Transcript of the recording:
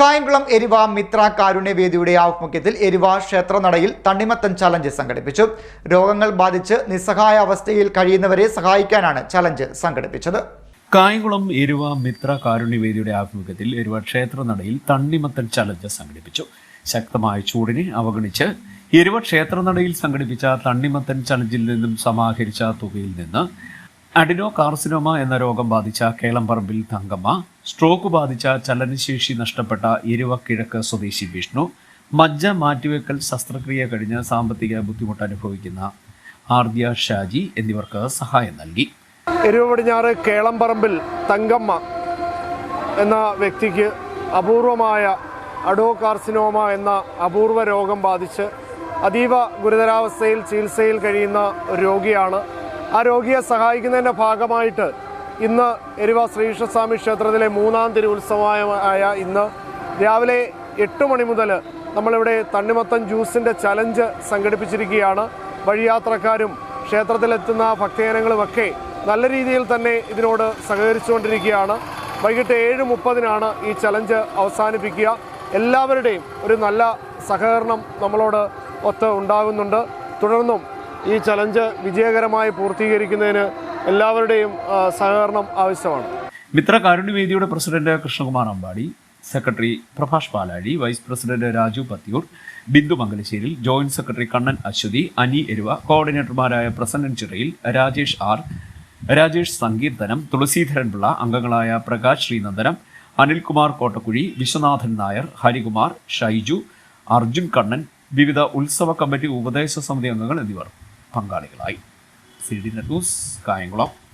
കായംകുളം എരിവ മിത്ര കാരുണ്യവേദിയുടെ ആഭിമുഖ്യത്തിൽ എരിവ ക്ഷേത്രനടയിൽ തണ്ണിമത്തൻ ചലഞ്ച് സംഘടിപ്പിച്ചു. രോഗങ്ങൾ ബാധിച്ച് നിസ്സഹായ അവസ്ഥയിൽ കഴിയുന്നവരെ സഹായിക്കാനാണ് ചലഞ്ച് സംഘടിപ്പിച്ചത്. കായംകുളം എരുവ മിത്ര കാരുണ്യവേദിയുടെ ആഭിമുഖ്യത്തിൽ എരുവ ക്ഷേത്രനടയിൽ തണ്ണിമത്തൻ ചലഞ്ച് സംഘടിപ്പിച്ചു. ശക്തമായ ചൂടിനെ അവഗണിച്ച് എരുവ ക്ഷേത്രനടയിൽ സംഘടിപ്പിച്ച തണ്ണിമത്തൻ ചലഞ്ചിൽ നിന്നും സമാഹരിച്ച തുകയിൽ നിന്ന് അഡിനോ കാർസിനോമ എന്ന രോഗം ബാധിച്ച കേളംപറമ്പിൽ തങ്കമ്മ. സ്ട്രോക്ക് ബാധിച്ച ചലനശേഷി നഷ്ടപ്പെട്ട കിഴക്ക് സ്വദേശി വിഷ്ണു. മജ്ജ മാറ്റിവെക്കൽ ശസ്ത്രക്രിയ കഴിഞ്ഞ് സാമ്പത്തിക ബുദ്ധിമുട്ട് അനുഭവിക്കുന്ന ആർദ്യ ഷാജി എന്നിവർക്ക് സഹായം നൽകി. എരുവ പടിഞ്ഞാറ് കേളംപറമ്പിൽ തങ്കമ്മ എന്ന വ്യക്തിക്ക് അപൂർവമായ അഡോ കാർസിനോമ എന്ന അപൂർവ രോഗം ബാധിച്ച് അതീവ ഗുരുതരാവസ്ഥയിൽ ചികിത്സയിൽ കഴിയുന്ന രോഗിയാണ് ആ രോഗിയെ സഹായിക്കുന്നതിന്റെ ഭാഗമായിട്ട് ഇന്ന് എരുവ ശ്രീകൃഷ്ണസ്വാമി ക്ഷേത്രത്തിലെ മൂന്നാം തിരുവുത്സവമായ ഇന്ന് രാവിലെ എട്ട് മണി മുതൽ നമ്മളിവിടെ തണ്ണിമത്തൻ ജ്യൂസിന്റെ ചലഞ്ച് സംഘടിപ്പിച്ചിരിക്കുകയാണ്. വഴിയാത്രക്കാരും ക്ഷേത്രത്തിലെത്തുന്ന ഭക്തജനങ്ങളുമൊക്കെ നല്ല രീതിയിൽ തന്നെ ഇതിനോട് സഹകരിച്ചുകൊണ്ടിരിക്കുകയാണ്. വൈകിട്ട് ഏഴ് മുപ്പതിനാണ് ഈ ചലഞ്ച് അവസാനിപ്പിക്കുക. എല്ലാവരുടെയും ഒരു നല്ല സഹകരണം നമ്മളോട് ഒത്ത് ഉണ്ടാകുന്നുണ്ട്. തുടർന്നും ഈ ചലഞ്ച് വിജയകരമായി പൂർത്തീകരിക്കുന്നതിന് എല്ലാവരുടെയും സഹകരണം ആവശ്യമാണ്. Mitra കാരുണ്യവേദിയുടെ president Krishnakumar Ambadi secretary Prabhash Palazhi vice president Raju Pathiyoor Bindu Mangalasseril joint secretary Kannan Aswathi Ani Eruva കോർഡിനേറ്റർമാരായ Prasannan Chirayil Rajesh R Rajesh Sankeerthanam Thulaseedharan Pillai അംഗങ്ങളായ പ്രകാശ് ശ്രീനന്ദനം അനിൽകുമാർ കോട്ടക്കുഴി വിശ്വനാഥൻ നായർ ഹരികുമാർ ഷൈജു അർജുൻ കണ്ണൻ വിവിധ ഉത്സവ കമ്മിറ്റി ഉപദേശ സമിതി അംഗങ്ങൾ എന്നിവർ. പങ്കാളികളായി. C D net Kayamkulam